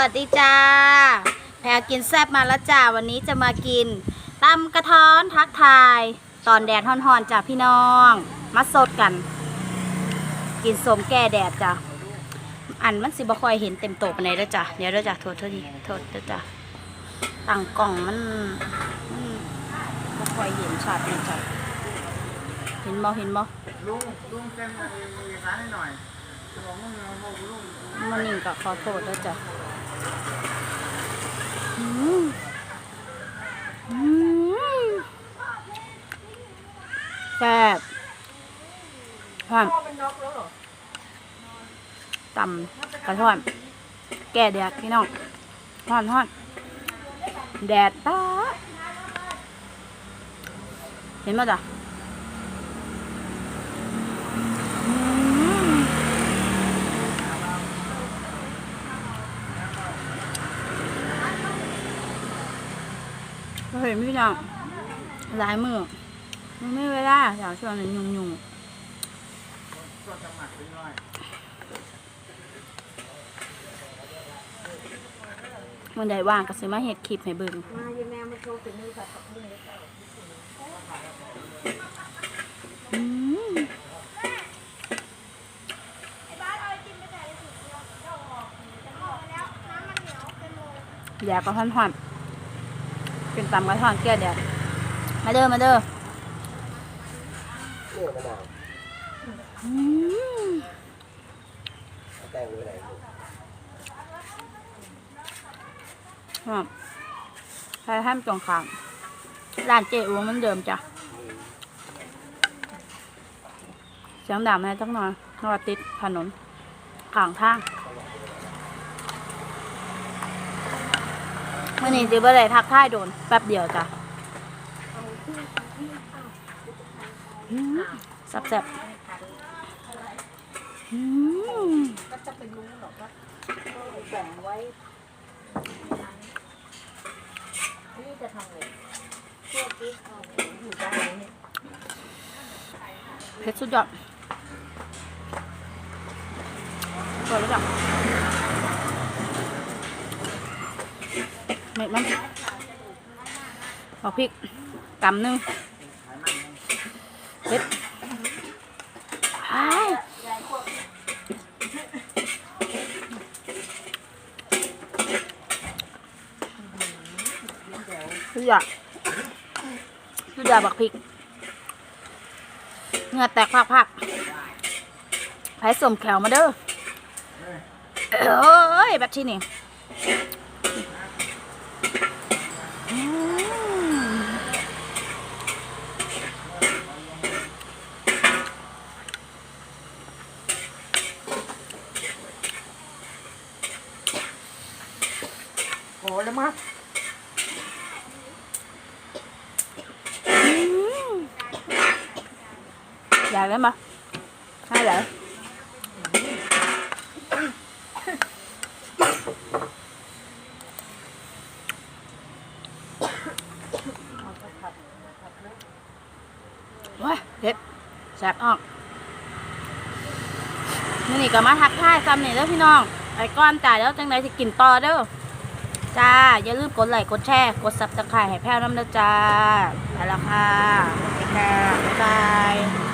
วัสดีจ้า แพรกินแซบมาแล้วจ้า วันนี้จะมากินตำกระท้อนทักทาย ตอนแดดฮ้อนๆจ้าพี่น้อง มาสดกัน กินสมแก่แดดจ้าอันมันสิบ่ค่อยเห็นเต็มโตปานใดแล้วจ้ะเดี๋ยวเราจะโทษโทษทีโทษเด้อจ้ะตั้งกล่องมันมันบ่ค่อยเห็นชัดเลยจ้ะเห็นบ่เห็นบ่ลุงลุงเซ็นเอกสารให้หน่อยบอกลุงเอาบอกลุงมันนิ่งกับขอโทษด้วยจ้ะอืมอืม แซ่บหอมตำกระท่อน แก่แดดพี่น้องหอนหอนแดดตาเห็นไหมจ๊ะ เราเห็นพี่น้องหลายมือมันไม่เวลาอยากชวนยุ่งยุ่งมัครเป็นร้วันใดว่างก็สิมาเฮ็ดคลิปให้เบิ่งอืมแดดก็ห่อนๆ เป็นตำกระท่อนแก้แดดมาเด้อมาเด้อเรื่องมะนาวอืมแป้งไว้ไหนลูกครับใช้ให้มันตรงข้างร้านเจ๊อูมันเดิมจ้ะเสียงดังไหมจังหน่อยนอติดถนนข้างทาง นี้จิบอะไรทักทายโดนแป๊บเดียวจ้ะอืมแซ่บๆอืมเผ็ดสุดยอดสวยจ้ะ เม็ดมันเอาพริกกำนึงเผ็ดอ้ายสุดยอดสุดยอดบักพริกเงือแตกพักๆไผ่สมแขวมาเด้อเอ้ยแบบที่นี่ โอ้แล้วมั้งอยากได้มาให้เหรอว้าเด็ดแซ่บออกนี่ก็มาทักทายซ้ำนี่เด้อพี่น้องไอ้ก้อนจ่ายแล้วจังไดจะกินต่อเด้อ จ้า อย่าลืมกดไลค์กดแชร์ กดซับสไครต์ให้แพ้วน้ำนะจ้าไปละค่ะไปค่ะบ๊ายบาย